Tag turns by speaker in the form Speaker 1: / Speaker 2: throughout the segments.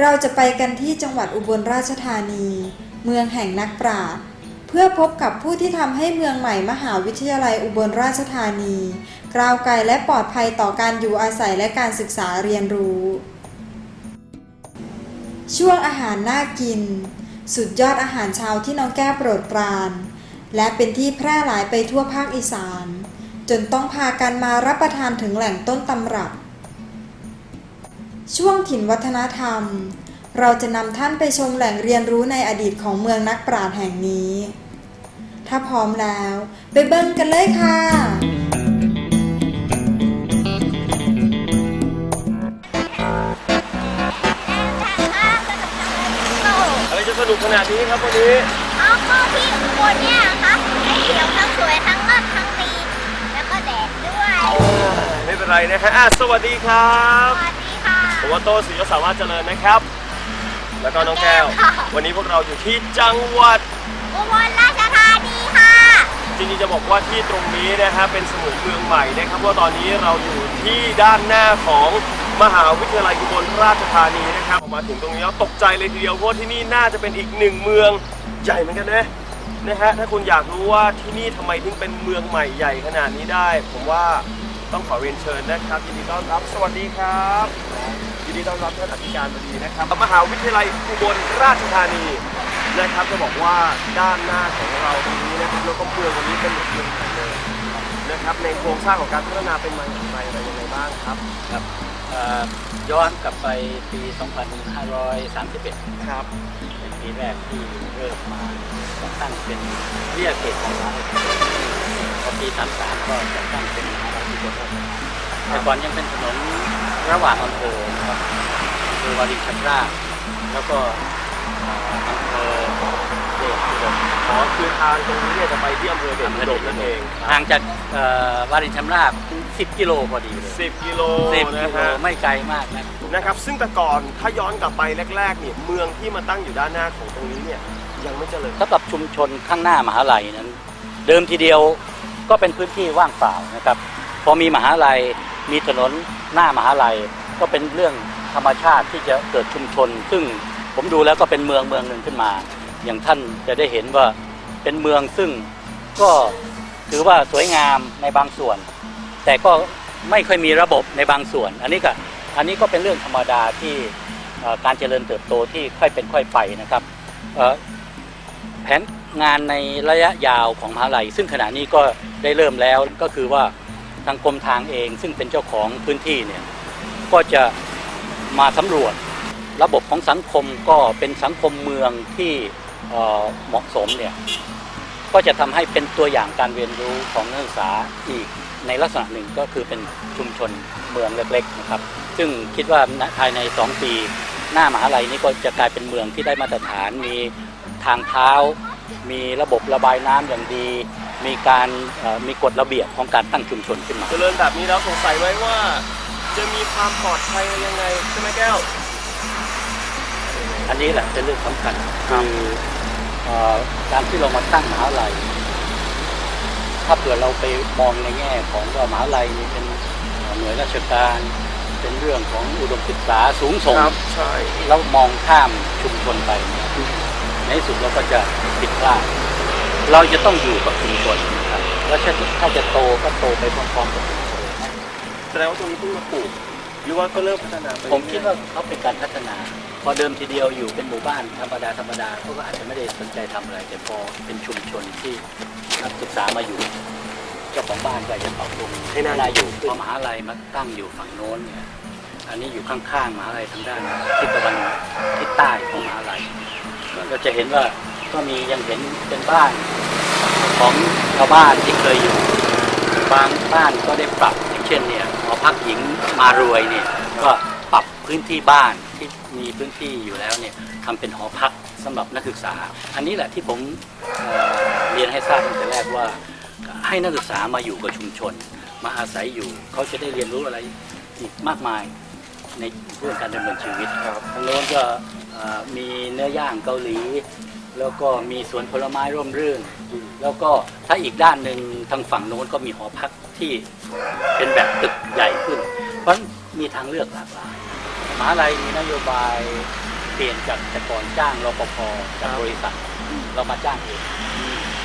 Speaker 1: เรา
Speaker 2: จะไปกันที่จังหวัดอุบลราชธานี เมืองแห่งนักปราชญ์เพื่อพบกับผู้ที่ทำให้เมืองใหม่มหาวิทยาลัยอุบลราชธานีกล่าวไกลและปลอดภัยต่อการอยู่อาศัยและการศึกษาเรียนรู้ ช่วงอาหารน่ากิน สุดยอดอาหารเช้าที่น้องแก้วโปรดปราน และเป็นที่แพร่หลายไปทั่วภาคอีสาน จนต้องพากันมารับประทานถึงแหล่งต้นตำรับ ช่วงถิ่นวัฒนธรรม เราจะนำท่านไปชมแหล่งเรียนรู้ในอดีตของเมืองนักปราชญ์แห่งนี้ ถ้าพร้อมแล้ว ไปเบิ้งกันเลยค่ะ
Speaker 3: อะไรจะสนุกขนาดนี้ครับวันนี้
Speaker 4: เอาก็ที่อุบลเนี่ยครับทั้งเขียวทั้งสวยทั้งเลิศทั้งดี แล้วก็แดดด้วย
Speaker 3: ไม่เป็นไรนะฮะอะสวัสดีครับ
Speaker 4: สวัสดีค่ะ
Speaker 3: ผมว่าโต้ศิลสามารถเจริญนะครับ แล้วก็น้องแก้ว
Speaker 4: ค่ะ
Speaker 3: วันนี้พวกเราอยู่ที่จังหวัด
Speaker 4: อุบลราชธานีค่ะ
Speaker 3: จริงๆจะบอกว่าที่ตรงนี้นะฮะเป็นสมุนเมืองใหม่นะครับเพราะว่าตอนนี้เราอยู่ที่ด้านหน้าของมหาวิทยาลัยอุบลราชธานีนะครับออกมาถึงตรงนี้แล้วตกใจเลยทีเดียวเพราะว่าที่นี่น่าจะเป็นอีกหนึ่งเมืองใหญ่เหมือนกันนะนะฮะถ้าคุณอยากรู้ว่าที่นี่ทำไมถึงเป็นเมืองใหม่ใหญ่ขนาดนี้ได้ ผมว่าต้องขอเรียนเชิญนะครับยินดีต้อนรับสวัสดีครับยิ นดีต้อนรับท่านอธิการบดีนะครับมหาวิทยาลัยอุบลราชธานีนะครับจะบอกว่าด้านหน้าของเราตรงนี้นะครับแล้วก็เมืองตรงนี้เป็นเหมือนเมืองใหม่เลยนะครับในโครงสร้างของการพัฒนาเป็นมาอย่างไรอะไรยังไงบ้างครับ
Speaker 5: ครับเอ่อย้อนกลับไปปี 2531
Speaker 3: ครับ
Speaker 5: เป็นปีแรกที่เริ่มมาจัดตั้งเป็นเรียกเขตของเราพอปี 33 ก็จัดตั้งเป็นมหาวิ ทยาลัยอุบลราชธานีแต่ก่อนยังเป็นถนนระหว่างอำเภอนะครับคือวารินชำราบแล้วก็เอ่ออำเภอเดชอุดม
Speaker 3: ขอคือทางตรงนี้เนี่ยจะไปที่อำเภอเด่นอุดมนั่นเอง
Speaker 5: ห่างจากเอ่อวารินชำราบ10 กิโลพอดีเลย
Speaker 3: 10 กิโล
Speaker 5: 10
Speaker 3: นะ
Speaker 5: กิโล
Speaker 3: ฮะ
Speaker 5: ไม่ไกลมากนะ
Speaker 3: นะครับซึ่งแต่ก่อนถ้าย้อนกลับไปแรกๆเนี่ยเมืองที่มาตั้งอยู่ด้านหน้าของตรงนี้เนี่ยยังไม่เจริญ
Speaker 5: สำหรับชุมชนข้างหน้ามหาลัยนั้น เดิมทีเดียวก็เป็นพื้นที่ว่างเปล่านะครับ พอมีมหาลัยมีถนนหน้ามหาลัยก็เป็นเรื่องธรรมชาติที่จะเกิดชุมชน ซึ่งผมดูแล้วก็เป็นเมืองเมืองหนึ่งขึ้นมา อย่างท่านจะได้เห็นว่าเป็นเมืองซึ่งก็ถือว่าสวยงามในบางส่วน แต่ก็ไม่ค่อยมีระบบในบางส่วน อันนี้ก็อันนี้ก็เป็นเรื่องธรรมดาที่การเจริญเติบโตที่ค่อยเป็นค่อยไปนะครับแผนงานในระยะยาวของมหาลัย ซึ่งขณะนี้ก็ได้เริ่มแล้วก็คือว่า ทางกรมทางเอง ซึ่งเป็นเจ้าของพื้นที่เนี่ยก็จะมาสำรวจระบบของสังคมก็เป็นสังคมเมืองที่เเหมาะสมเนี่ยก็จะทำให้เป็นตัวอย่างการเรียนรู้ของนักศึกษาอีกในลักษณะหนึ่งก็คือเป็นชุมชนเมืองเล็กๆนะครับ ซึ่งคิดว่าภายใน 2 ปี หน้ามหาลัยนี้ก็จะกลายเป็นเมืองที่ได้มาตรฐานมีทางเท้า มีระบบระบายน้ำอย่างดี มีการเอ่อมีกฎระเบียบของการตั้งชุมชนขึ้นมา
Speaker 3: เจริญแบบนี้แล้วสงสัยไหมว่า จะมีความปลอดภัยยังไงใช่ไหมแก้ว
Speaker 5: อันนี้แหละเป็นเรื่องสำคัญคือเอ่อการที่เรามาตั้งมหาลัย ถ้าเผื่อเราไปมองในแง่ของว่ามหาลัยนี่เป็นหน่วยราชการเป็นเรื่องของอุดมศึกษาสูงส่ง
Speaker 3: ครับใช่
Speaker 5: แล้วมองข้ามชุมชนไปเนี่ยในที่สุดเราก็จะผิดพลาด เราจะต้องอยู่กับชุมชนนะครับแล้วถ้าถ้าจะโตก็โตไปพร้อมๆกับชุมชน
Speaker 3: แสดงว่าตรงนี้เพิ่งมาปลูกหรือว่าก็เริ่มพัฒนาไป
Speaker 5: ผมคิดว่าเขาเป็นการพัฒนา พอเดิมทีเดียวอยู่เป็นหมู่บ้านธรรมดาธรรมดาเขาก็อาจจะไม่ได้สนใจทำอะไร แต่พอเป็นชุมชนที่นักศึกษามาอยู่เจ้าของบ้านก็จะปรับปรุงให้น่าอยู่พอมหาลัยมาตั้งอยู่ฝั่งโน้นเนี่ยอันนี้อยู่ข้างๆมหาลัยทางด้านทิศตะวันทิศใต้ของมหาลัยเราจะเห็นว่าก็มียังเห็นเป็นบ้าน ของชาวบ้านที่เคยอยู่ บางบ้านก็ได้ปรับอย่างเช่นเนี่ยหอพักหญิงมารวยเนี่ยก็ปรับพื้นที่บ้านที่มีพื้นที่อยู่แล้วเนี่ยทำเป็นหอพักสำหรับนักศึกษา อันนี้แหละที่ผมเรียนให้ทราบตั้งแต่แรกว่าให้นักศึกษามาอยู่กับชุมชน มาอาศัยอยู่เขาจะได้เรียนรู้อะไรอีกมากมายในเรื่องการดำเนินชีวิต
Speaker 3: ครับ
Speaker 5: ทางโน้นก็มีเนื้อย่างเกาหลี แล้วก็มีสวนผลไม้ร่มรื่น แล้วก็ถ้าอีกด้านหนึ่งทางฝั่งโน้นก็มีหอพักที่เป็นแบบตึกใหญ่ขึ้น เพราะมีทางเลือกหลากหลายมหาลัยมีนโยบายเปลี่ยนจากแต่ก่อนจ้างรปภจากบริษัท เรามาจ้างเอง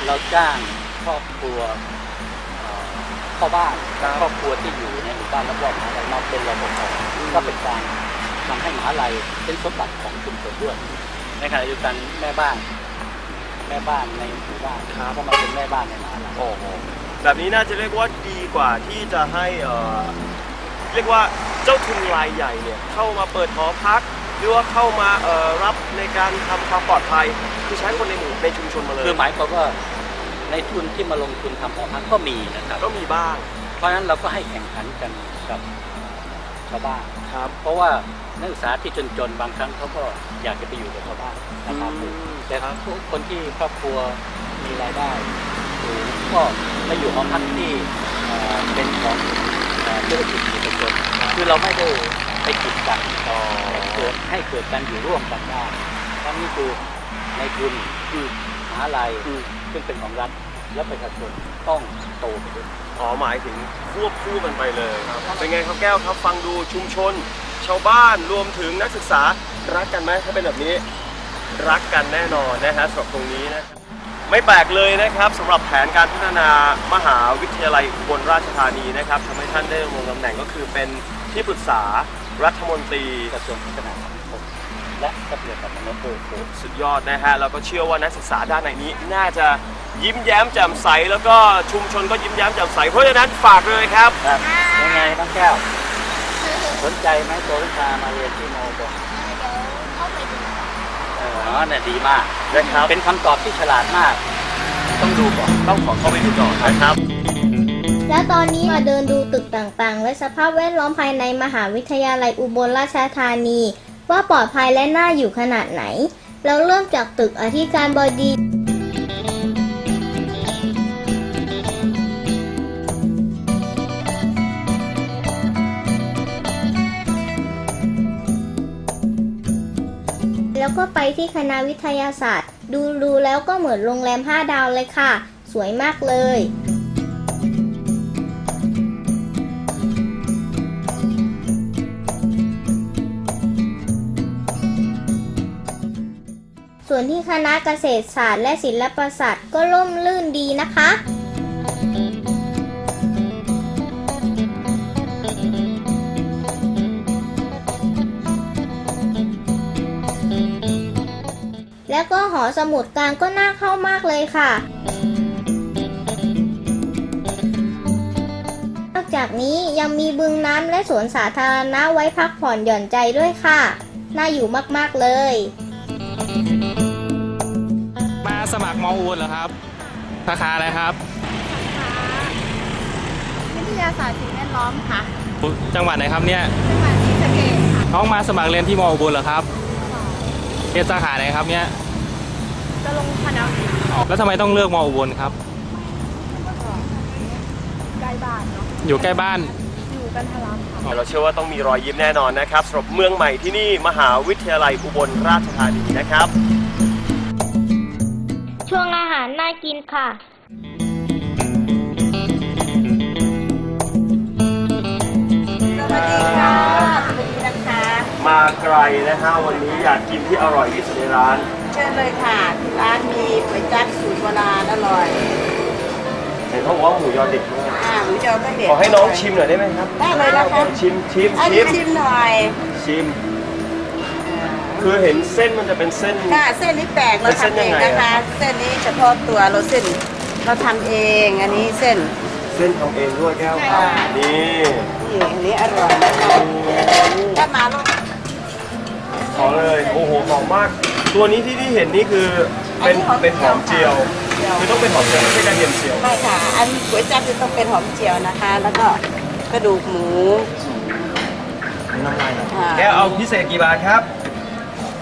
Speaker 5: เราจ้างครอบครัวพ่อบ้านครอบครัวที่อยู่ในหมู่บ้านรอบๆมหาลัยมาเป็นรปภก็เป็นการทำให้มหาลัยเป็นสมบัติของชุมชนด้วยในขณะเดียวกันแม่บ้าน แม่บ้านในหมู่บ้านก็มาเป็นแม่บ้านในมหาลัย
Speaker 3: โอ้โหแบบนี้น่าจะเรียกว่าดีกว่าที่จะให้เอ่อเรียกว่าเจ้าทุนรายใหญ่เนี่ยเข้ามาเปิดหอพัก หรือว่าเข้ามาเอ่อรับในการทำความปลอดภัย คือใช้คนในหมู่ในชุมชนมาเลย
Speaker 5: คือหมายความว่าในทุนที่มาลงทุนทำหอพักก็มีนะครับ
Speaker 3: ก็มีบ้าง
Speaker 5: เพราะฉะนั้นเราก็ให้แข่งขันกันกับชาวบ้าน
Speaker 3: ครับ
Speaker 5: เพราะว่า นักศึกษาที่จนๆ บางครั้งเขาก็อยากจะไปอยู่กับชาวบ้านนะครับ
Speaker 3: อืม
Speaker 5: แต่ทุกคนที่ครอบครัวมีรายได้สูงก็มาอยู่หอพักที่เอ่อเป็นของเอ่อธุรกิจเอกชนคือเราไม่ได้ไปกีดกันต่อเกิดให้เกิดการอยู่ร่วมกันได้ทั้งนี้คือในทุนคือมหาลัยซึ่งเป็นของรัฐและประชาชนต้องโตไปด้วย
Speaker 3: อ๋อหมายถึงควบคู่กันไปเลย เป็นไงครับแก้วครับฟังดูชุมชน ชาวบ้านรวมถึงนักศึกษารักกันไหมถ้าเป็นแบบนี้รักกันแน่นอนนะฮะสำหรับตรงนี้นะครับไม่แปลกเลยนะครับสำหรับแผนการพัฒนามหาวิทยาลัยอุบลราชธานีนะครับทำให้ท่านได้ดำรงตำแหน่งก็คือเป็นที่ปรึกษารัฐมนตรี
Speaker 5: กระทรวงพัฒนาสังคมและทรัพยากรมนุษย์
Speaker 3: โอ้โหสุดยอดนะฮะแล้วก็เชื่อว่านักศึกษาด้านในนี้น่าจะยิ้มแย้มแจ่มใส แล้วก็ชุมชนก็ยิ้มแย้มแจ่มใสเพราะฉะนั้นฝากเลยครับ
Speaker 5: ครับยังไงน้องแก้ว สนใจไหมตัววิชามาเรียนที่มอบ
Speaker 4: เดี๋ยวเข้าไปดู
Speaker 5: อ๋อเนี่ยดีมาก
Speaker 3: นะครับ
Speaker 5: เป็นคำตอบที่ฉลาดมาก ต้องดูก่อน
Speaker 3: ต้องขอเข้าไปดูก่อนนะครับ
Speaker 4: แล้วตอนนี้มาเดินดูตึกต่างๆ และสภาพแวดล้อมภายในมหาวิทยาลัยอุบลราชธานี ว่าปลอดภัยและน่าอยู่ขนาดไหน เราเริ่มจากตึกอธิการบดี แล้วก็ไปที่คณะวิทยาศาสตร์ ดูดูแล้วก็เหมือนโรงแรม 5 ดาวเลยค่ะ สวยมากเลย ส่วนที่คณะเกษตรศาสตร์และศิลปศาสตร์ก็ร่มรื่นดีนะคะ ก็หอสมุดกลางก็น่าเข้ามากเลยค่ะ นอกจากนี้ยังมีบึงน้ำและสวนสาธารณะไว้พักผ่อนหย่อนใจด้วยค่ะ น่าอยู่มากๆเลย
Speaker 6: มาสมัครมออูนเหรอครับสาขาอะไรครับ
Speaker 7: วิทยาศาสตร์สิ่งแวดล้อมค่ะ
Speaker 6: จังหวัดไหนครับเนี่ย
Speaker 7: จังหวัดศรีสะเกษค่ะ
Speaker 6: น้องมาสมัครเรียนที่มออุบลเหรอครับเรียนสาขาไหนครับเนี่ย
Speaker 7: จะลงคณะวิทย์
Speaker 6: แล้วทำไมต้องเลือกมออุบลครับ
Speaker 7: ใกล้บ้านเนาะ
Speaker 6: อยู่ใกล้บ้าน
Speaker 7: อยู่กันทรามค่ะ
Speaker 3: เราเชื่อว่าต้องมีรอยยิ้มแน่นอนนะครับสำหรับเมืองใหม่ที่นี่มหาวิทยาลัยอุบลราชธานีนะครับ
Speaker 4: ช่วงอาหารน่ากินค่ะ
Speaker 7: สวัสดีค่ะสวัสดีนะคะ
Speaker 3: มาไกลนะฮะวันนี้อยากกินที่อร่อยที่สุดในร้าน
Speaker 7: เชิญเลยค่ะ ร้านมีก๋วยจั๊บสูตรโบราณอร่อย
Speaker 3: เห็นเขาบอกว่าหมูยอเด็ดมาก
Speaker 7: อ่าหมูยอก็เด็ด
Speaker 3: ขอให้น้องชิมหน่อยได้ไหมครับ
Speaker 7: ได้เลยนะคะ
Speaker 3: ชิมชิม
Speaker 7: อัน
Speaker 3: ชิ
Speaker 7: นี้
Speaker 3: ม
Speaker 7: ชิมหน่อย
Speaker 3: ชิม คือเห็นเส้นมันจะเป็นเส้น
Speaker 7: ค่ะเส้นนี้แปลกเรา
Speaker 3: เป็นเส้น
Speaker 7: ทำเอง
Speaker 3: ยังไง
Speaker 7: นะคะ
Speaker 3: อะ
Speaker 7: เส้นนี้เฉพาะตัวเราเส้นเราทำเองอันนี้เส้น
Speaker 3: เส้นทำเองด้วยแก้ว
Speaker 7: ใช่
Speaker 3: ครับ
Speaker 7: ค่ะ
Speaker 3: นี่
Speaker 7: นี่อันนี้อร่อยนะคะถ้ามาลูก
Speaker 3: ขอเลยโอ้โหหอมมาก ตัวนี้ที่ที่เห็นนี่คือเป็น
Speaker 7: อันนี้หอม
Speaker 3: เป็นหอมเจียว
Speaker 7: เจียว
Speaker 3: คือต้องเป็นหอมเจียวไม่ใช่กระเทียมเจียว
Speaker 7: ใช่ค่ะ อันก๋วยจั๊บจะต้องเป็นหอมเจียวนะคะ แล้วก็กระดูกหมู
Speaker 3: น้ำลายไหล
Speaker 7: อ่า
Speaker 3: แก้วเอาพิเศษกี่บาทครับ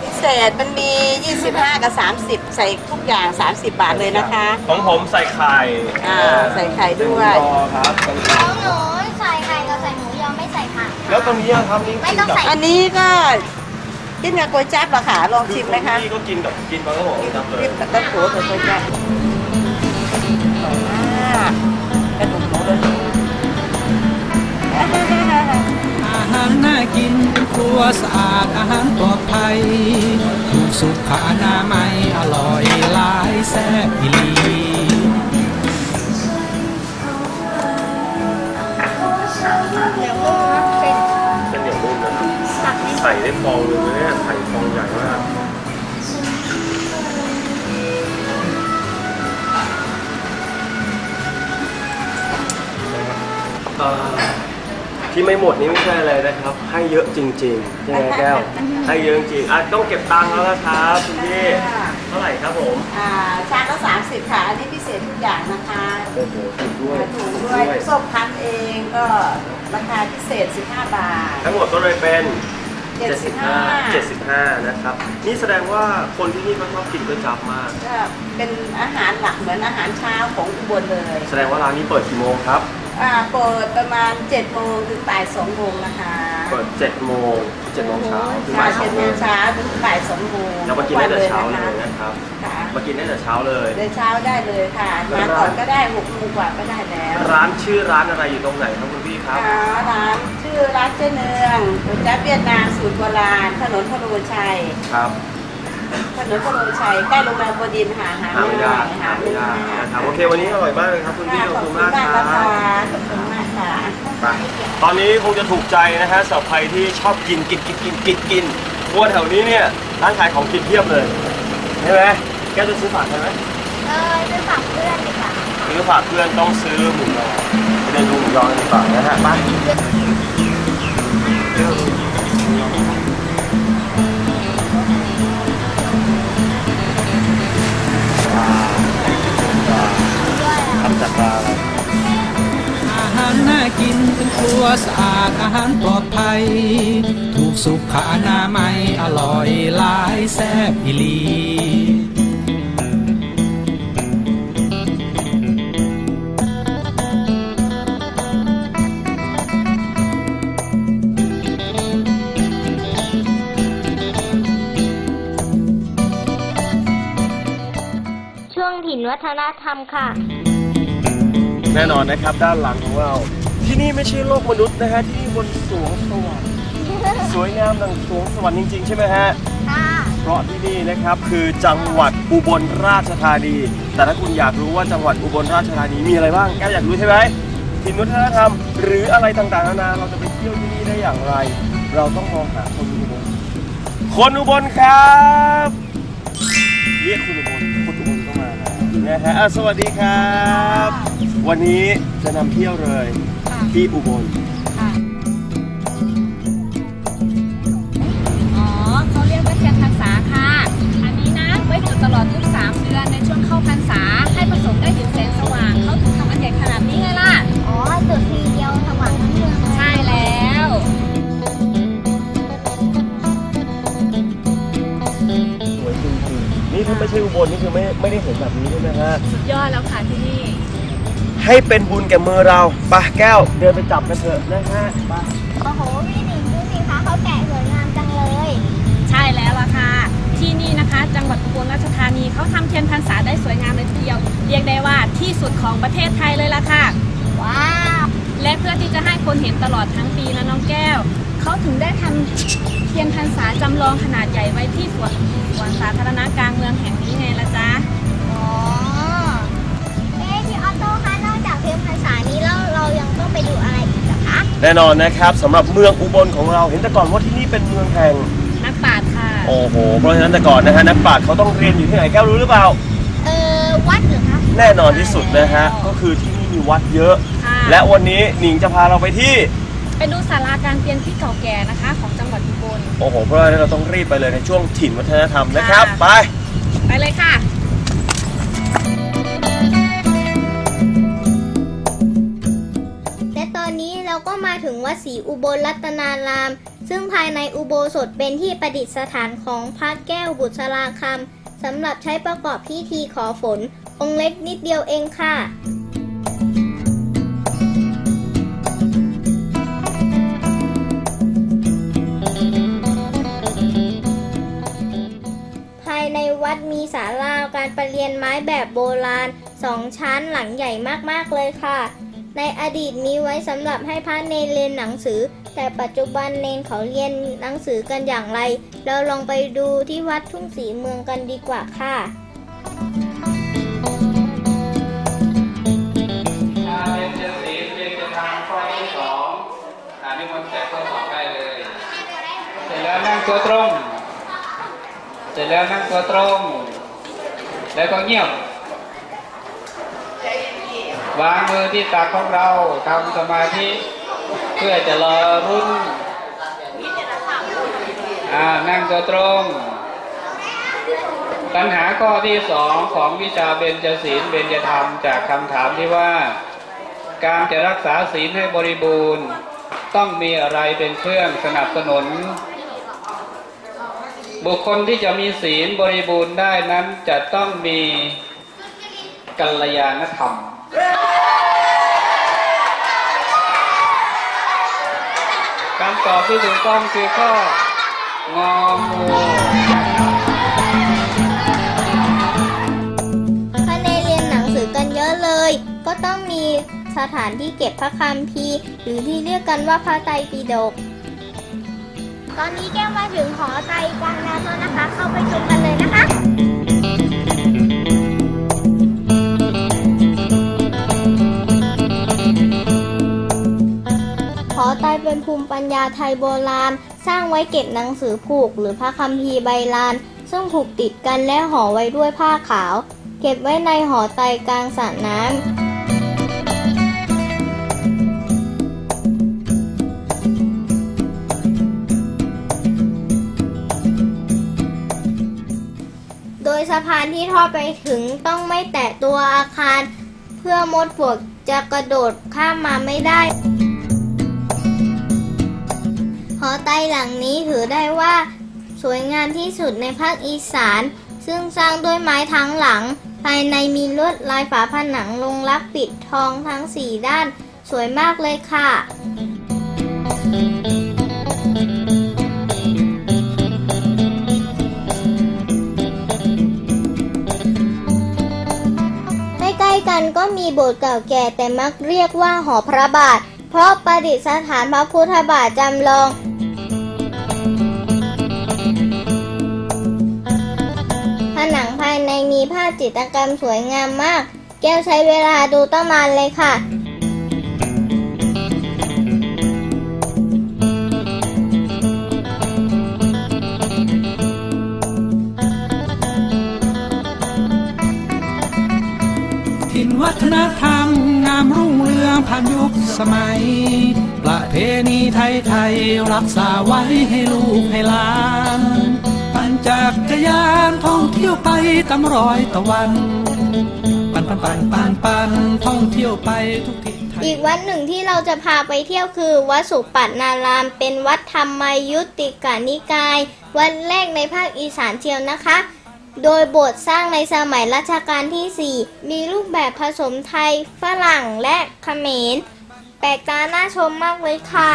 Speaker 7: พิเศษมันมี 25 กับ 30 ใส่ทุกอย่าง 30 บาทเลยนะคะ
Speaker 3: ของผมใส่ไข่
Speaker 7: อ่าใส่ไข่ด้วย
Speaker 3: รอครับ
Speaker 4: ของหนูใส่ไข่กับใส่หมูยอไม่ใส่ผัก
Speaker 3: แล้วตรงนี้อะครับนี่
Speaker 4: ไม่ต้องใส่
Speaker 7: อันนี้ก็ กินกับก๋วยจั๊บเหรอคะลองชิมไหมคะ
Speaker 3: พี่ก็กินกับกินปลากระโหงครับเลย
Speaker 7: กินกับตะกัวกับก๋วยจั๊บอ่ากระดูกหมูเลย
Speaker 1: อาหารน่ากินเป็นครัวสะอาดอาหารปลอดภัยถูกสุขอนามัย
Speaker 3: เอ่อที่ไม่หมดนี่ไม่ใช่อะไรนะครับ ให้เยอะจริงๆใช่ไหมแก้ว ให้เยอะจริงๆอะต้องเก็บตังค์แล้วนะครับคุณพี่เท่าไหร่ครับผม
Speaker 7: อ่าชามละ30ค่ะอันนี้พิเศษทุกอย่างนะคะ
Speaker 3: โอ้โหถูกด้วย
Speaker 7: ถูกด้วยส้มพันเองก็ราคาพิเศษ 15 บาท
Speaker 3: ทั้งหมดก็เลยเป็น
Speaker 7: 75
Speaker 3: 75 นะครับ นี่แสดงว่าคนที่นี่เขาชอบกินก๋วยจั๊บมาก
Speaker 7: ก็เป็นอาหารหลักเหมือนอาหารเช้าของอุบลเลย
Speaker 3: แสดงว่าร้านนี้เปิดกี่โมงครับ
Speaker 7: อ่าเปิดประมาณ7โมงถึงบ่าย2โมงนะคะ
Speaker 3: เปิด7โมง7โมงเช้าถึง
Speaker 7: ค่ะ
Speaker 3: บ่าย
Speaker 7: เจ็ด
Speaker 3: 2
Speaker 7: โม
Speaker 3: โม
Speaker 7: ง
Speaker 3: ง
Speaker 7: เช้าถึงบ่าย2โมง
Speaker 3: เรามากินได้แต่เช้า
Speaker 7: ทุ
Speaker 3: เล
Speaker 7: วั
Speaker 3: ย
Speaker 7: น
Speaker 3: นะครับ
Speaker 7: ค่ะ
Speaker 3: มากินได้แต่เช้าเลย
Speaker 7: เดินเช้าได้เลยค่ะมาก่อนก็ได้6โมงกว่าก็ได้แล้ว
Speaker 3: ร้านชื่อร้านอะไรอยู่ตรงไหนครับคุณพี่ครับ
Speaker 7: อ่าร้านชื่อร้านเจ๊เนืองก๋วยจั๊บเวียดนามสูตรโบราณถนนพหลโยชัย
Speaker 3: ครับ
Speaker 7: ถนนพหลโยชัยใกล้โรงแรมบดินทร์หาหา
Speaker 3: หาไม่ได้
Speaker 7: หา
Speaker 3: หา
Speaker 7: ไม่
Speaker 3: ไม่
Speaker 7: ได้
Speaker 3: ได้นะครับโอเควันนี้อร่อยมากเลยครับคุณพี่ขอบคุณมากค
Speaker 7: ข
Speaker 3: รั
Speaker 7: อบบคุณมากนะคะขอบคุณมาก ค่ะ
Speaker 3: ไปตอนนี้คงจะถูกใจนะฮะสำหรับใครที่ชอบกินกินกินกินกินกินเพราะว่าแถวนี้เนี่ยร้านขายของกินเพียบเลยใช่ไหมแกจะซื้อฝากใช่ไหม
Speaker 4: เออจะฝากเพื่อนดีกว่า
Speaker 3: ซื้อฝากเพื่อนต้องซื้อหมูยอไปเดินดูหมูยอกันดีกว่านะฮะไปทำจากปลาอะไร
Speaker 1: อาหารน่ากินเป็นครัวสะอาดอาหารปลอดภัย ถูกสุขอนามัยอร่อยหลายแซ่บอีลี
Speaker 4: ช่วงถิ่นวัฒนธรรมค่ะ
Speaker 3: แน่นอนนะครับด้านหลังของเรา ที่นี่ไม่ใช่โลกมนุษย์นะฮะที่นี่บนสวงสวรรค์สวยงามดังสวงสวรรค์จริงๆ ใช่ไหมฮะ
Speaker 4: ค่ะ
Speaker 3: เพราะที่นี่นะครับคือจังหวัดอุบลราชธานี แต่ถ้าคุณอยากรู้ว่าจังหวัดอุบลราชธานีมีอะไรบ้างแก้วอยากรู้ใช่ไหมถิ่นวัฒนธรรม หรืออะไรต่างๆนานาเราจะไปเที่ยวที่นี่ได้อย่างไร เราต้องมองหาคนอุบลคนอุบลครับ เรียกคุณอุบล นะฮะอะสวัสดีครับ วันนี้จะนำเที่ยวเลย ที่อุบล
Speaker 8: ยอดแล้
Speaker 4: ว
Speaker 3: ค่ะ
Speaker 8: ที่นี่
Speaker 3: ให้เป็นบุญแก่มือเราไปะแก้ว เดินไปจับกันเถอะนะฮะไป
Speaker 4: โอ้โหพี่หนิงดูสิคะเขาแกะสวยงามจังเลย
Speaker 8: ใช่แล้วล่ะค่ะ ที่นี่นะคะ จังหวัดอุบลราชธานีเขาทำเทียนพรรษาได้สวยงามเลยทีเดียว เรียกได้ว่าที่สุดของประเทศไทยเลยล่ะค่ะ
Speaker 4: ว้าว
Speaker 8: และเพื่อที่จะให้คนเห็นตลอดทั้งปีนะน้องแก้ว เขาถึงได้ทำเทียนพรรษาจำลองขนาดใหญ่ไว้ที่สวนสวนสาธารณะกลางเมืองแห่งนี้ไงล่ะจ๊ะ
Speaker 4: น่นอ
Speaker 3: นนะครับสำหรับเมืองอุบลของเราเห็นแต่ก่อนว่าที่นี่เป็นเมืองแห่ง
Speaker 8: นักปราชญ์ค่ะ
Speaker 3: โอ้โห เพราะฉะนั้นแต่ก่อนนะฮะนักปราชญ์เขาต้องเรียนอยู่ที่ไหนแก้วรู้หรือเปล่า
Speaker 4: เออวัดเหรอคะ
Speaker 3: แน่นอนที่สุดนะฮะก็คือที่นี่มีวัดเยอะ
Speaker 8: ค่ะ
Speaker 3: และวันนี้หนิงจะพาเราไปที่
Speaker 8: ไปดูศาลาการเปลี่ยนที่เก่าแก่นะคะ ของจังหวัดอุบล
Speaker 3: โอ้โห เพราะฉะนั้นเราต้องรีบไปเลยในช่วงถิ่นวัฒนธรรมนะครับ
Speaker 8: ค่ะ
Speaker 3: ไป
Speaker 8: ไปเลยค่ะ
Speaker 4: วัดศรีอุบลรัตนาราม ซึ่งภายในอุโบสถเป็นที่ประดิษฐานของพระแก้วบุษราคำสำหรับใช้ประกอบพิธีขอฝน องค์เล็กนิดเดียวเองค่ะภายในวัดมีศาลาการประเรียนไม้แบบโบราณสองชั้นหลังใหญ่มาก ๆ เลยค่ะ ในอดีตมีไว้สำหรับให้พระเนรเรียนหนังสือ แต่ปัจจุบันเนนเขาเรียนหนังสือกันอย่างไร เราลองไปดูที่วัดทุ่งสีเมืองกันดีกว่าค่ะ
Speaker 9: นี่มันแจกข้อสอบได้เลยเสร็จแล้วนั่งตัวตรง เสร็จแล้วนั่งตัวตรง แล้วก็เงียบ วางมือที่ตักของเราทำสมาธิ เพื่อจะรอรุ่นนั่งตัวตรง ปัญหาข้อที่สองของวิชาเบญจศีลเบญจธรรมจากคำถามที่ว่า การจะรักษาศีลให้บริบูรณ์ ต้องมีอะไรเป็นเครื่องสนับสนุน บุคคลที่จะมีศีลบริบูรณ์ได้นั้นจะต้องมีกัลยาณธรรม คำตอบที่ถูกต้องคือข้ององู
Speaker 4: ถ้าในเรียนหนังสือกันเยอะเลย ก็ต้องมีสถานที่เก็บพระคัมภีร์หรือที่เรียกกันว่าพระไตรปิฎก ตอนนี้แก้วมาถึงหอไตรกลางน้ำแล้วนะคะ เข้าไปชมกันเลยนะคะ ไตเป็นภูมิปัญญาไทยโบราณ สร้างไว้เก็บหนังสือผูกหรือพระคัมภีร์ใบลาน ซึ่งผูกติดกันและห่อไว้ด้วยผ้าขาว เก็บไว้ในหอไตกลางสระน้ำโดยสะพานที่ทอดไปถึงต้องไม่แตะตัวอาคาร เพื่อมดปวกจะกระโดดข้ามมาไม่ได้ หอไตรหลังนี้ถือได้ว่า สวยงามที่สุดในภาคอีสาน ซึ่งสร้างด้วยไม้ทั้งหลัง ภายในมีลวดลายฝาผนังลงรักปิดทองทั้งสี่ด้าน สวยมากเลยค่ะใกล้ๆกันก็มีโบสถ์เก่าแก่แต่มักเรียกว่าหอพระบาท เพราะประดิษฐานพระพุทธบาทจำลอง ผนังภายในมีภาพจิตรกรรมสวยงามมาก แก้วใช้เวลาดูตั้งนานเลยค่ะ
Speaker 1: ถิ่นวัฒนธรรมงามรุ่งเรืองผ่านยุคสมัย ประเพณีไทยไทยๆรักษาไว้ให้ลูกให้หลาน จักรยานท่องเที่ยวไปตามรอยตะวัน ปันปันปันปันปันท่องเที่ยวไปทุกทิศไทย
Speaker 4: อีกวัดหนึ่งที่เราจะพาไปเที่ยวคือ วัดสุปัตนาราม เป็นวัดธรรมยุติกานิกาย วัดแรกในภาคอีสานเชียวนะคะ โดยโบสถ์สร้างในสมัยรัชกาลที่ 4 มีรูปแบบผสมไทย ฝรั่งและเขมร แปลกตาน่าชมมากเลยค่ะ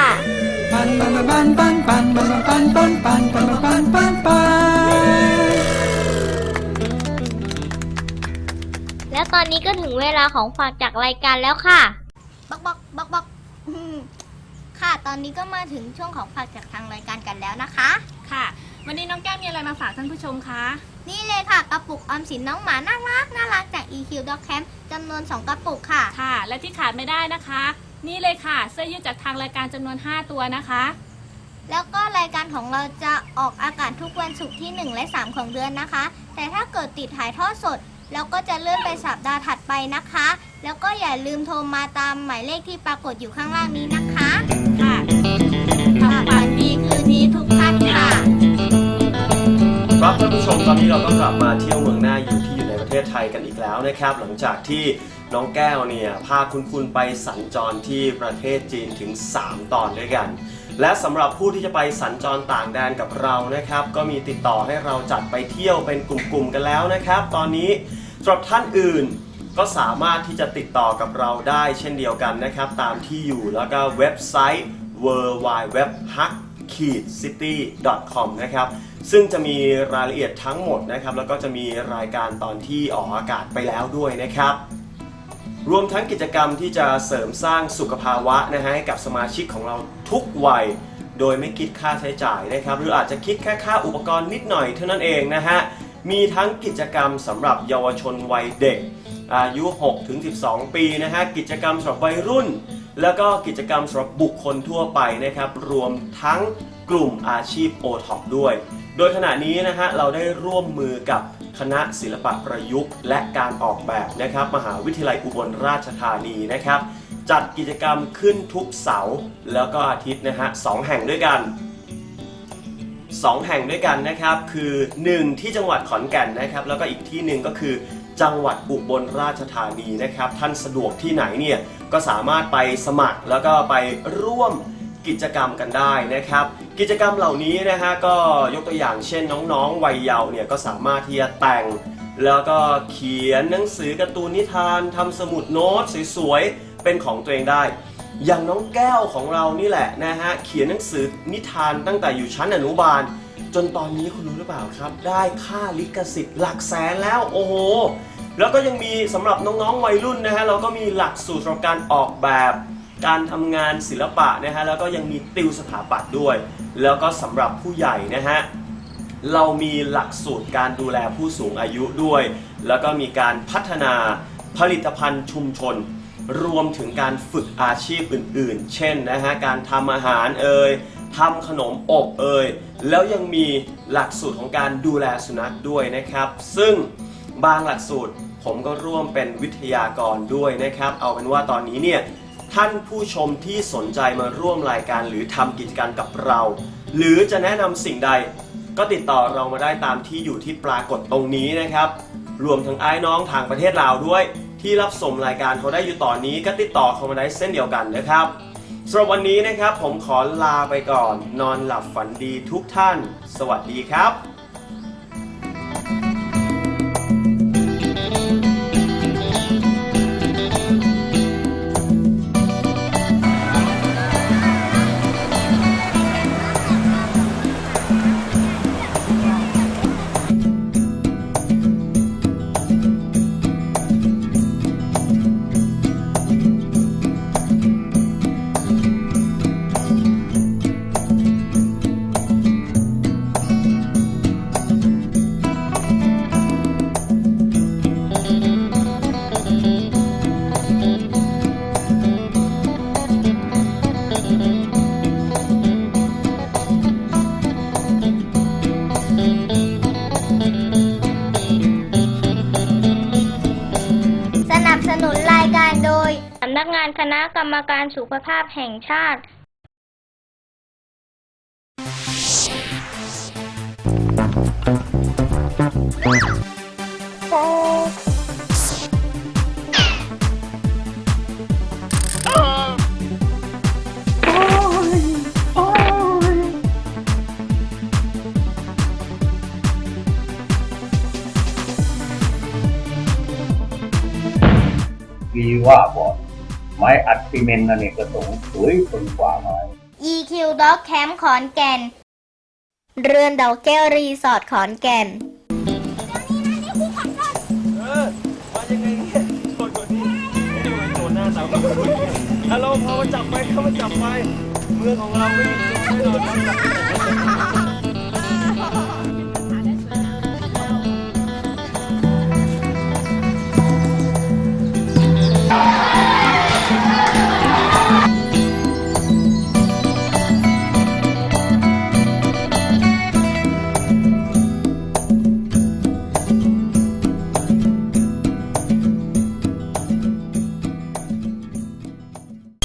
Speaker 1: ปันปันปันปันปันปันปันปันปันปันปันปันปันปัน
Speaker 4: แล้วตอนนี้ก็ถึงเวลาของฝากจากรายการแล้วค่ะ บอกบอกบอกบอกอืมค่ะ ตอนนี้ก็มาถึงช่วงของฝากจากทางรายการกันแล้วนะคะ
Speaker 8: ค่ะ วันนี้น้องแก้วมีอะไรมาฝากท่านผู้ชมคะ
Speaker 4: นี่เลยค่ะ กระปุกออมสินน้องหมาน่ารักน่ารักจาก EQ Dog Camp จำนวน 2 กระปุกค่ะ
Speaker 8: ค่ะ และที่ขาดไม่ได้นะคะ นี่เลยค่ะ เสื้อยืดจากทางรายการจำนวน 5 ตัวนะคะ
Speaker 4: แล้วก็รายการของเราจะออกอากาศทุกวันศุกร์ที่ 1 และ 3 ของเดือนนะคะ แต่ถ้าเกิดติดถ่ายทอดสด เราก็จะเลื่อนไปสัปดาห์ถัดไปนะคะ แล้วก็อย่าลืมโทรมาตามหมายเลขที่ปรากฏอยู่ข้างล่างนี้นะคะ
Speaker 8: ค่ะ
Speaker 4: ค่ะฝันดีคืนนี้ทุกท่านค่ะ
Speaker 3: ครับท่านผู้ชมตอนนี้เราก็กลับมาเที่ยวเมืองหน้าอยู่ที่อยู่ในประเทศไทยกันอีกแล้วนะครับ หลังจากที่น้องแก้วเนี่ยพาคุณคุณไปสัญจรที่ประเทศจีนถึง 3 ตอนด้วยกัน และสำหรับผู้ที่จะไปสัญจรต่างแดนกับเรานะครับ ก็มีติดต่อให้เราจัดไปเที่ยวเป็นกลุ่มๆกันแล้วนะครับ ตอนนี้ สำหรับท่านอื่นก็สามารถที่จะติดต่อกับเราได้เช่นเดียวกันนะครับ ตามที่อยู่แล้วก็เว็บไซต์ w w w h u c k c i t y c o m นะครับซึ่งจะมีรายละเอียดทั้งหมดนะครับ แล้วก็จะมีรายการตอนที่ออกอากาศไปแล้วด้วยนะครับ รวมทั้งกิจกรรมที่จะเสริมสร้างสุขภาวะนะฮะให้กับสมาชิกของเราทุกวัย โดยไม่คิดค่าใช้จ่ายนะครับ หรืออาจจะคิดแค่ค่าอุปกรณ์นิดหน่อยเท่านั้นเองนะฮะ มีทั้งกิจกรรมสำหรับเยาวชนวัยเด็ก อายุ 6-12 ปีนะฮะ กิจกรรมสำหรับวัยรุ่น แล้วก็กิจกรรมสำหรับบุคคลทั่วไปนะครับ รวมทั้งกลุ่มอาชีพโอท็อปด้วย โดยขณะนี้นะฮะ เราได้ร่วมมือกับคณะศิลปะประยุกต์ และการออกแบบนะครับ มหาวิทยาลัยอุบลราชธานีนะครับ จัดกิจกรรมขึ้นทุกเสาร์แล้วก็อาทิตย์นะฮะสองแห่งด้วยกัน 2 แห่งด้วยกันนะครับ คือ 1 ที่จังหวัดขอนแก่นนะครับ แล้วก็อีกที่หนึ่งก็คือจังหวัดอุบลราชธานีนะครับ ท่านสะดวกที่ไหนเนี่ยก็สามารถไปสมัครแล้วก็ไปร่วมกิจกรรมกันได้นะครับ กิจกรรมเหล่านี้นะฮะก็ยกตัวอย่างเช่นน้องๆวัยเยาว์เนี่ยก็สามารถที่จะแต่ง แล้วก็เขียนหนังสือการ์ตูนนิทานทำสมุดโน้ตสวยๆเป็นของตัวเองได้ อย่างน้องแก้วของเรานี่แหละนะฮะเขียนหนังสือนิทานตั้งแต่อยู่ชั้นอนุบาล จนตอนนี้คุณรู้หรือเปล่าครับ ได้ค่าลิขสิทธิ์หลักแสนแล้วโอ้โหแล้วก็ยังมีสำหรับน้องๆวัยรุ่นนะฮะเราก็มีหลักสูตรสำหรับการออกแบบ การทำงานศิลปะนะฮะแล้วก็ยังมีติวสถาปัตย์ด้วย แล้วก็สำหรับผู้ใหญ่นะฮะเรามีหลักสูตรการดูแลผู้สูงอายุด้วย แล้วก็มีการพัฒนาผลิตภัณฑ์ชุมชน รวมถึงการฝึกอาชีพอื่นๆ เช่นนะฮะการทำอาหารเอ่ยทำขนมอบเอ่ยแล้วยังมีหลักสูตรของการดูแลสุนัขด้วยนะครับ ซึ่งบางหลักสูตรผมก็ร่วมเป็นวิทยากรด้วยนะครับ เอาเป็นว่าตอนนี้เนี่ยท่านผู้ชมที่สนใจมาร่วมรายการหรือทำกิจกรรกับเรา หรือจะแนะนำสิ่งใด ก็ติดต่อเรามาได้ตามที่อยู่ที่ปรากฏตรงนี้นะครับ รวมทั้งไอ้น้องทางประเทศลาวด้วย ที่รับชมรายการเขาได้อยู่ตอนนี้ก็ติดต่อเขามาได้เส้นเดียวกันนะครับสำหรับวันนี้นะครับผมขอลาไปก่อน นอนหลับฝันดีทุกท่าน สวัสดีครับ
Speaker 4: สุขภาพแห่งชาติ
Speaker 10: วีว่าบอด ไม้อัดซีเมนต์อเนกประสงค์สวยทนกว่าไม้
Speaker 4: EQ Dog Camp ขอนแก่น เรือนดอกแก้วรีสอร์ทขอนแก่น
Speaker 3: เออมายังไงเนี่ยโจรคนนี้นี่มันโจรหน้าตาแบบนี้ฮัลโหลพามาจับไปเข้ามาจับไป เมืองของเราไม่มีโจรแน่นอน